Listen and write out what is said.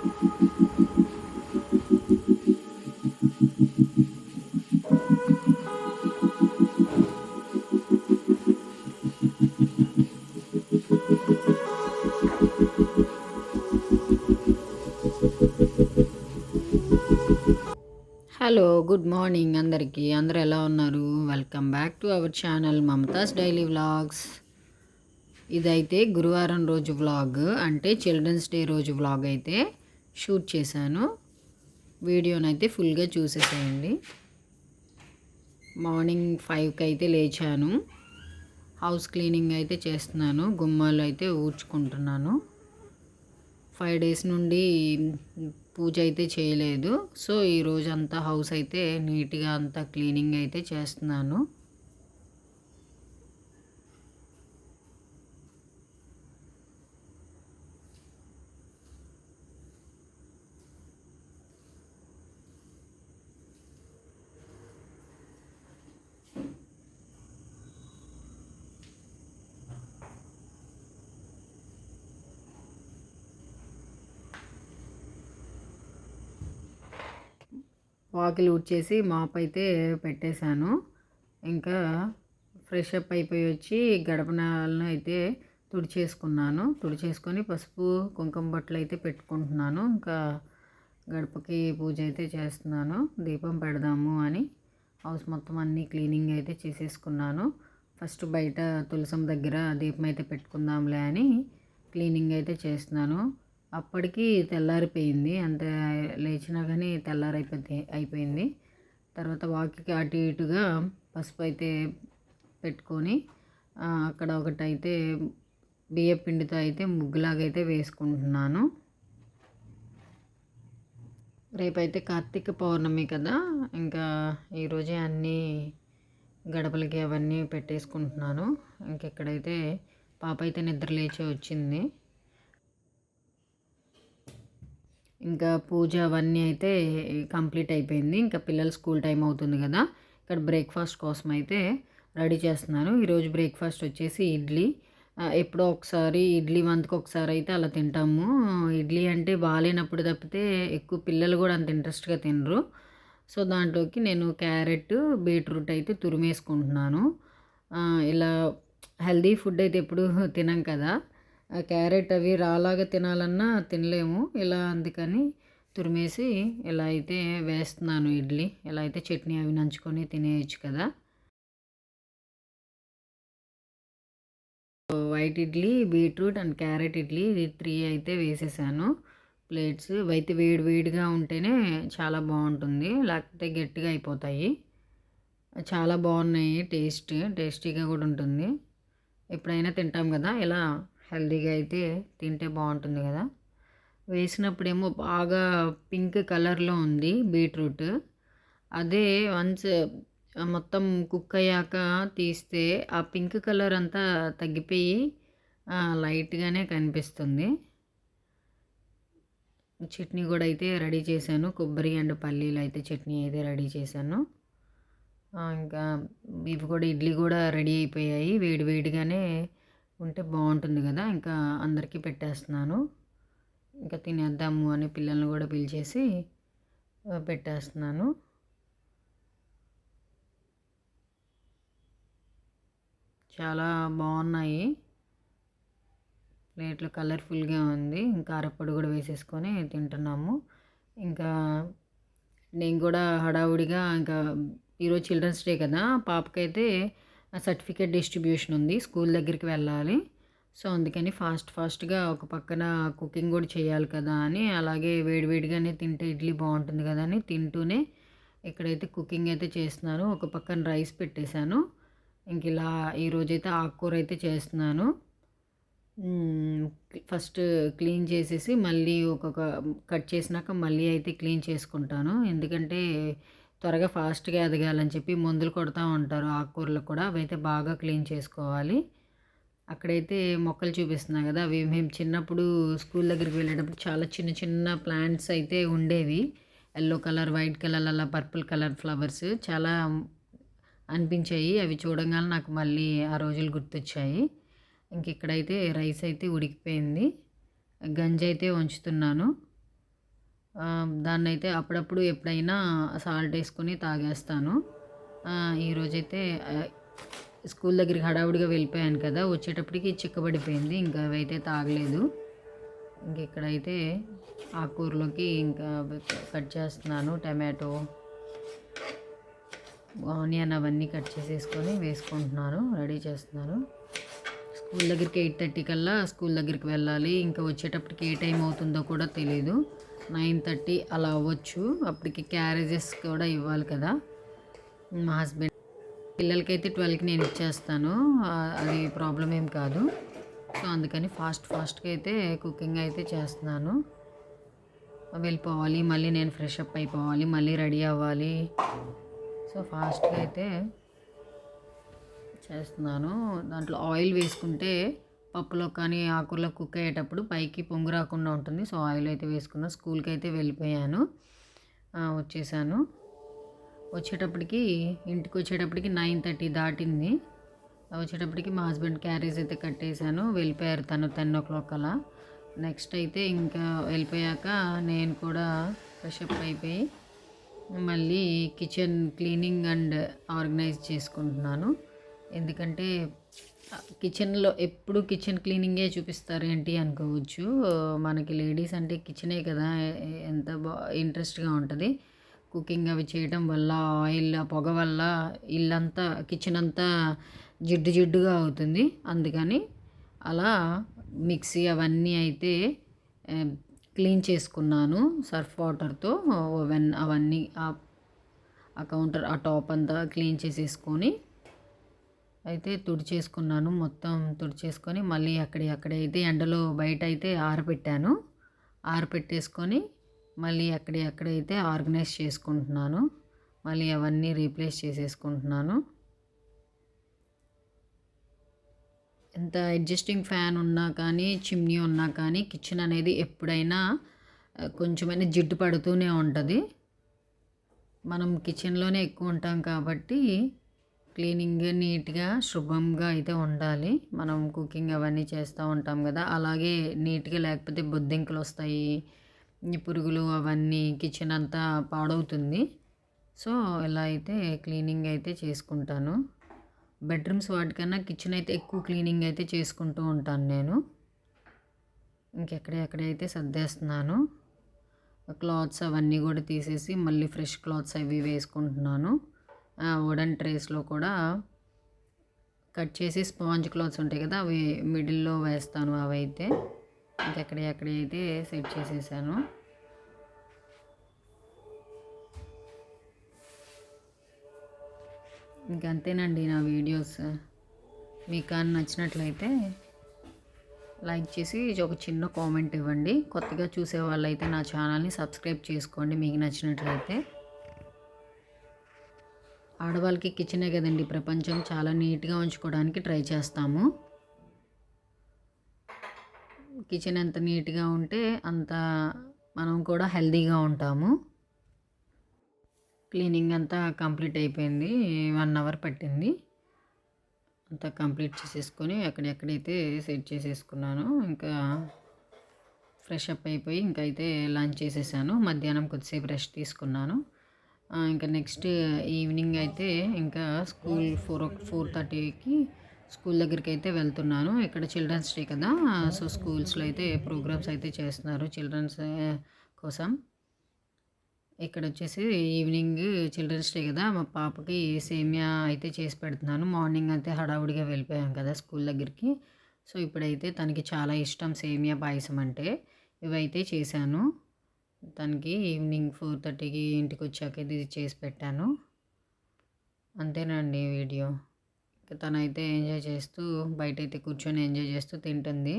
Hello good morning అందరికీ. అందరూ ఎలా ఉన్నారు? Welcome back to our channel Mamata's daily vlogs. ఇదైతే గురువారం రోజు వ్లాగ్ అంటే చిల్డ్రన్స్ డే రోజు వ్లాగ్ అయితే. షూట్ చేశాను. వీడియోనైతే ఫుల్గా చూసేసేయండి. మార్నింగ్ ఫైవ్కి అయితే లేచాను. హౌస్ క్లీనింగ్ అయితే చేస్తున్నాను. గుమ్మాలు అయితే ఊడ్చుకుంటున్నాను. ఫైవ్ డేస్ నుండి పూజ అయితే చేయలేదు. సో ఈరోజు అంతా హౌస్ అయితే నీట్గా అంతా క్లీనింగ్ అయితే చేస్తున్నాను. వాకిలి ఊడ్చేసి మాప్ అయితే పెట్టేశాను. ఇంకా ఫ్రెష్ అప్ అయిపోయి వచ్చి గడపనాలను అయితే తుడిచేసుకున్నాను. తుడిచేసుకొని పసుపు కుంకుమ బట్టలు అయితే పెట్టుకుంటున్నాను. ఇంకా గడపకి పూజ అయితే చేస్తున్నాను. దీపం పెడదాము అని హౌస్ మొత్తం అన్నీ క్లీనింగ్ అయితే చేసేసుకున్నాను. ఫస్ట్ బయట తులసం దగ్గర దీపం అయితే పెట్టుకుందాంలే అని క్లీనింగ్ అయితే చేస్తున్నాను. అప్పటికి తెల్లారిపోయింది. అంత లేచినా కానీ తెల్లారైపోతే అయిపోయింది. తర్వాత వాకికి అటు ఇటుగా పసుపు అయితే పెట్టుకొని అక్కడ ఒకటైతే బియ్య పిండితో అయితే ముగ్గులాగైతే వేసుకుంటున్నాను. రేపైతే కార్తీక పౌర్ణమి కదా ఇంకా ఈరోజే అన్నీ గడపలకి అవన్నీ పెట్టేసుకుంటున్నాను. ఇంకెక్కడైతే పాప అయితే నిద్ర లేచి వచ్చింది. ఇంకా పూజ అవన్నీ అయితే కంప్లీట్ అయిపోయింది. ఇంకా పిల్లలు స్కూల్ టైం అవుతుంది కదా. ఇక్కడ బ్రేక్ఫాస్ట్ కోసం అయితే రెడీ చేస్తున్నాను. ఈరోజు బ్రేక్ఫాస్ట్ వచ్చేసి ఇడ్లీ. ఎప్పుడో ఒకసారి ఇడ్లీ మంత్కి ఒకసారి అయితే అలా తింటాము. ఇడ్లీ అంటే బాగాలేనప్పుడు తప్పితే ఎక్కువ పిల్లలు కూడా అంత ఇంట్రెస్ట్గా తినరు. సో దాంట్లోకి నేను క్యారెట్ బీట్రూట్ అయితే తురిమేసుకుంటున్నాను. ఇలా హెల్దీ ఫుడ్ అయితే ఎప్పుడు తినం కదా. క్యారెట్ అవి రాలాగా తినాలన్నా తినలేము. ఇలా అందుకని తురిమేసి ఇలా అయితే వేస్తున్నాను ఇడ్లీ. ఇలా అయితే చట్నీ అవి నంచుకొని తినేయచ్చు కదా. White idli beetroot and carrot idli ఇది త్రీ అయితే వేసేసాను. ప్లేట్స్ అయితే వేడి వేడిగా ఉంటేనే చాలా బాగుంటుంది. లేకపోతే గట్టిగా అయిపోతాయి. చాలా బాగున్నాయి టేస్ట్. టేస్టీగా కూడా ఉంటుంది. ఎప్పుడైనా తింటాం కదా. ఇలా హెల్దీగా అయితే తింటే బాగుంటుంది కదా. వేసినప్పుడేమో బాగా పింక్ కలర్లో ఉంది బీట్రూట్. అదే వన్స్ మొత్తం కుక్ అయ్యాక తీస్తే ఆ పింక్ కలర్ అంతా తగ్గిపోయి లైట్గానే కనిపిస్తుంది. చట్నీ కూడా అయితే రెడీ చేశాను. కొబ్బరి అండ్ పల్లీలు అయితే చట్నీ అయితే రెడీ చేశాను. ఇంకా ఇవి కూడా ఇడ్లీ కూడా రెడీ అయిపోయాయి. వేడి వేడిగానే ఉంటే బాగుంటుంది కదా. ఇంకా అందరికీ పెట్టేస్తున్నాను. ఇంకా తినేద్దాము అని పిల్లల్ని కూడా పిలిచేసి పెట్టేస్తున్నాను. చాలా బాగున్నాయి. ప్లేట్లు కలర్ఫుల్గా ఉంది. ఇంకా అరప్పొడి కూడా వేసేసుకొని తింటున్నాము. ఇంకా నేను కూడా హడావుడిగా ఇంకా ఈరోజు చిల్డ్రన్స్ డే కదా. పాపకైతే సర్టిఫికేట్ డిస్ట్రిబ్యూషన్ ఉంది స్కూల్ దగ్గరికి వెళ్ళాలి. సో అందుకని ఫాస్ట్ ఫాస్ట్గా ఒక పక్కన కుకింగ్ కూడా చేయాలి కదా అని అలాగే వేడివేడిగానే తింటే ఇడ్లీ బాగుంటుంది కదా అని తింటూనే ఇక్కడైతే కుకింగ్ అయితే చేస్తున్నాను. ఒక పక్కన రైస్ పెట్టేశాను. ఇంక ఇలా ఈరోజైతే ఆకుకూర అయితే చేస్తున్నాను. ఫస్ట్ క్లీన్ చేసేసి మళ్ళీ ఒక్కొక్క కట్ చేసినాక మళ్ళీ అయితే క్లీన్ చేసుకుంటాను. ఎందుకంటే త్వరగా ఫాస్ట్గా ఎదగాలని చెప్పి మందులు కొడుతూ ఉంటారు ఆకుకూరలకు కూడా. అవైతే బాగా క్లీన్ చేసుకోవాలి. అక్కడైతే మొక్కలు చూపిస్తున్నాం కదా అవి మేము చిన్నప్పుడు స్కూల్ దగ్గరికి వెళ్ళేటప్పుడు చాలా చిన్న చిన్న ప్లాంట్స్ అయితే ఉండేవి. ఎల్లో కలర్ వైట్ కలర్ అలా పర్పుల్ కలర్ ఫ్లవర్స్ చాలా అనిపించాయి. అవి చూడగానే నాకు మళ్ళీ ఆ రోజులు గుర్తొచ్చాయి. ఇంక ఇక్కడైతే రైస్ అయితే ఉడికిపోయింది. గంజి అయితే వంచుతున్నాను. దాన్ని అయితే అప్పుడప్పుడు ఎప్పుడైనా సాల్ట్ వేసుకొని తాగేస్తాను. ఈరోజైతే స్కూల్ దగ్గరికి హడావుడిగా వెళ్ళిపోయాను కదా వచ్చేటప్పటికి చిక్కబడిపోయింది ఇంకా అవైతే తాగలేదు. ఇంక ఇక్కడైతే ఆకుకూరలోకి ఇంకా కట్ చేస్తున్నాను టమాటో ఆనియన్ అవన్నీ కట్ చేసేసుకొని వేసుకుంటున్నాను రెడీ చేస్తున్నాను. స్కూల్ దగ్గరికి ఎయిట్ థర్టీ కల్లా స్కూల్ దగ్గరికి వెళ్ళాలి ఇంకా వచ్చేటప్పటికి ఏ టైం అవుతుందో కూడా తెలియదు నైన్ థర్టీ అలా అవ్వచ్చు. అప్పటికి క్యారేజెస్ కూడా ఇవ్వాలి కదా. మా హస్బెండ్ పిల్లలకైతే ట్వెల్వ్కి నేను ఇచ్చేస్తాను. అది ప్రాబ్లం ఏం కాదు. సో అందుకని ఫాస్ట్ ఫాస్ట్గా అయితే కుకింగ్ అయితే చేస్తున్నాను. వెళ్ళిపోవాలి. మళ్ళీ నేను ఫ్రెష్ అప్ అయిపోవాలి. మళ్ళీ రెడీ అవ్వాలి. సో ఫాస్ట్గా అయితే చేస్తున్నాను. దాంట్లో ఆయిల్ వేసుకుంటే పప్పులో కానీ ఆకుల్లో కుక్ అయ్యేటప్పుడు పైకి పొంగు రాకుండా ఉంటుంది. సో ఆయిల్ అయితే వేసుకున్నా స్కూల్కి అయితే వెళ్ళిపోయాను వచ్చేసాను. వచ్చేటప్పటికి ఇంటికి వచ్చేటప్పటికి నైన్ థర్టీ దాటింది. వచ్చేటప్పటికి మా హస్బెండ్ క్యారేజ్ అయితే కట్టేశాను. వెళ్ళిపోయారు తను టెన్ ఓ క్లాక్ అలా. నెక్స్ట్ అయితే ఇంకా వెళ్ళిపోయాక నేను కూడా ఫ్రెష్ అప్ అయిపోయి మళ్ళీ కిచెన్ క్లీనింగ్ అండ్ ఆర్గనైజ్ చేసుకుంటున్నాను. ఎందుకంటే కిచెన్లో ఎప్పుడు కిచెన్ క్లీనింగే చూపిస్తారు ఏంటి అనుకోవచ్చు. మనకి లేడీస్ అంటే కిచెనే కదా ఎంత బా ఇంట్రెస్ట్గా ఉంటుంది. కుకింగ్ అవి చేయడం వల్ల ఆయిల్ పొగ వల్ల ఇల్లంతా కిచెన్ అంతా జిడ్డు జిడ్డుగా అవుతుంది. అందుకని అలా మిక్సీ అవన్నీ అయితే క్లీన్ చేసుకున్నాను సర్ఫ్ వాటర్తో. ఓవెన్ అవన్నీ ఆ కౌంటర్ ఆ టాప్ అంతా క్లీన్ చేసేసుకొని అయితే తుడిచేసుకున్నాను. మొత్తం తుడిచేసుకొని మళ్ళీ అక్కడి అక్కడ అయితే ఎండలో బయట అయితే ఆరబెట్టాను ఆరబెట్టేసుకొని మళ్ళీ అక్కడి అక్కడైతే ఆర్గనైజ్ చేసుకుంటున్నాను. మళ్ళీ అవన్నీ రీప్లేస్ చేసేసుకుంటున్నాను. ఎంత అడ్జస్టింగ్ ఫ్యాన్ ఉన్నా కానీ చిమ్నీ ఉన్నా కానీ కిచెన్ అనేది ఎప్పుడైనా కొంచెమైనా జిడ్డు పడుతూనే ఉంటుంది. మనం కిచెన్లోనే ఎక్కువ ఉంటాం కాబట్టి క్లీనింగ్ నీట్గా శుభ్రంగా అయితే ఉండాలి. మనం కుకింగ్ అవన్నీ చేస్తూ ఉంటాం కదా. అలాగే నీట్గా లేకపోతే బొద్దింకలు వస్తాయి ఈ పురుగులు అవన్నీ కిచెన్ అంతా పాడవుతుంది. సో ఇలా అయితే క్లీనింగ్ అయితే చేసుకుంటాను. బెడ్రూమ్స్ వాటికన్నా కిచెన్ అయితే ఎక్కువ క్లీనింగ్ అయితే చేసుకుంటూ ఉంటాను నేను. ఇంకెక్కడెక్కడైతే సర్దేస్తున్నాను. క్లాత్స్ అవన్నీ కూడా తీసేసి మళ్ళీ ఫ్రెష్ క్లాత్స్ అవి వేసుకుంటున్నాను. వుడన్ ట్రేస్లో కూడా కట్ చేసి స్పాంజ్ క్లాత్స్ ఉంటాయి కదా అవి మిడిల్లో వేస్తాను అవి అయితే ఇంకెక్కడెక్కడైతే సెట్ చేసేసాను. ఇంకంతేనండి నా వీడియోస్. మీకు కానీ నచ్చినట్లయితే లైక్ చేసి ఒక చిన్న కామెంట్ ఇవ్వండి. కొత్తగా చూసే వాళ్ళైతే నా ఛానల్ని సబ్స్క్రైబ్ చేసుకోండి మీకు నచ్చినట్లయితే. ఆడవాళ్ళకి కిచెనే కదండి. ప్రపంచం చాలా నీట్గా ఉంచుకోవడానికి ట్రై చేస్తాము. కిచెన్ ఎంత నీట్గా ఉంటే అంత మనం కూడా హెల్తీగా ఉంటాము. క్లీనింగ్ అంతా కంప్లీట్ అయిపోయింది. వన్ అవర్ పట్టింది. అంతా కంప్లీట్ చేసేసుకొని ఎక్కడెక్కడైతే సెట్ చేసేసుకున్నాను ఇంకా ఫ్రెష్ అప్ అయిపోయి ఇంకైతే అయితే లంచ్ చేసేసాను. మధ్యాహ్నం కొద్దిసేపు రెస్ట్ తీసుకున్నాను. ఇంకా నెక్స్ట్ ఈవినింగ్ అయితే ఇంకా స్కూల్ ఫోర్ ఫోర్ థర్టీకి స్కూల్ దగ్గరికి అయితే వెళ్తున్నాను. ఇక్కడ చిల్డ్రన్స్ డే కదా సో స్కూల్స్లో అయితే ప్రోగ్రామ్స్ అయితే చేస్తున్నారు చిల్డ్రన్స్ కోసం. ఇక్కడ వచ్చేసి ఈవినింగ్ చిల్డ్రన్స్ డే కదా మా పాపకి సేమియా అయితే చేసి పెడుతున్నాను. మార్నింగ్ అయితే హడావుడిగా వెళ్ళిపోయాం కదా స్కూల్ దగ్గరికి. సో ఇప్పుడైతే తనకి చాలా ఇష్టం సేమియా పాయసం అంటే. ఇవైతే చేశాను. తనకి ఈవినింగ్ ఫోర్ థర్టీకి ఇంటికి వచ్చాక ఇది చేసి పెట్టాను. అంతేనండి వీడియో. తనైతే ఎంజాయ్ చేస్తూ బయట అయితే కూర్చొని ఎంజాయ్ చేస్తూ తింటుంది.